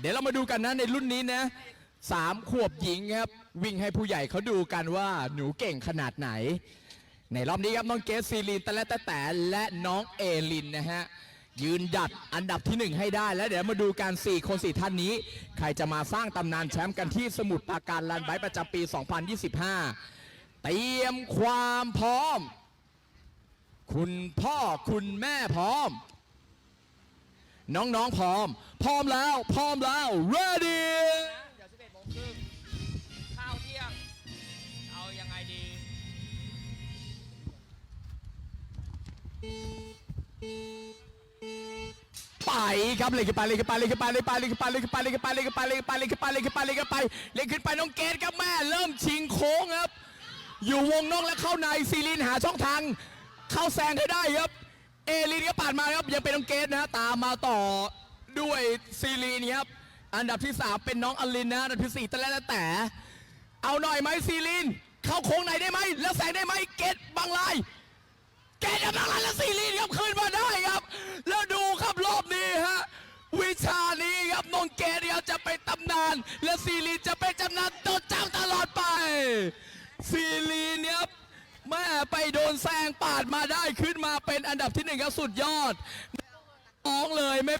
เดี๋ยวเรามาดูกันนะในรุ่นนี้นะสามขวบหญิงครับ วิ่งให้ผู้ใหญ่เขาดูกันว่าหนูเก่งขนาดไหน ในรอบนี้ครับน้องเกสซีลีนตะและตะแต่และน้องเอลินนะฮะยืนหยัดอันดับที่หนึ่งให้ได้แล้วเดี๋ยวมาดูกัน4คนสี่ท่านนี้ ใครจะมาสร้างตำนานแชมป์กันที่สมุทรปราการลันไบประจำปี 2025 เตรียมความพร้อม คุณพ่อคุณแม่พร้อม น้องๆพร้อม พร้อมแล้ว พร้อมแล้ว ready นะเดี๋ยว11โมงครึ่งข้าวเที่ยง เอายังไงดี ไปครับเลยขึ้นไปเลยขึ้นไปเลยขึ้นไปเลยไปเลยขึ้นไปเลยขึ้นไปเลยขึ้นไปเลยขึ้นไปเลยขึ้นไปเลยขึ้นไปเลยขึ้นไปเลยขึ้นไปเลยขึ้นไปน้องเกดครับแม่เริ่มชิงโค้งครับ อยู่วงนอกและเข้าในซีลินหาช่องทาง เข้าแซงให้ได้ครับ เอลินก็ปาดมาครับยังเป็นน้องเกดนะฮะตามมาต่อ ด้วยซีลินครับ อันดับที่สามเป็นน้องอลินนะอันดับที่สี่ตะและแต่ เอาหน่อยไหมซีลินเข้าโค้งไหนได้ไหมแล้วแซงได้ไหมเกดบางลายเกตกำลังไล่และซีรีส์ครับขึ้นมาได้ครับ แล้วดูครับรอบนี้ฮะวิชานี้ครับน้องเกตครับจะเป็นตำนาน และซีรีส์จะเป็นตำนานจดจำตลอดไปซีรีส์เนี่ยแม่ไปโดนแซงปาดมาได้ขึ้นมาเป็นอันดับที่หนึ่งครับสุดยอดน้องเลยไม่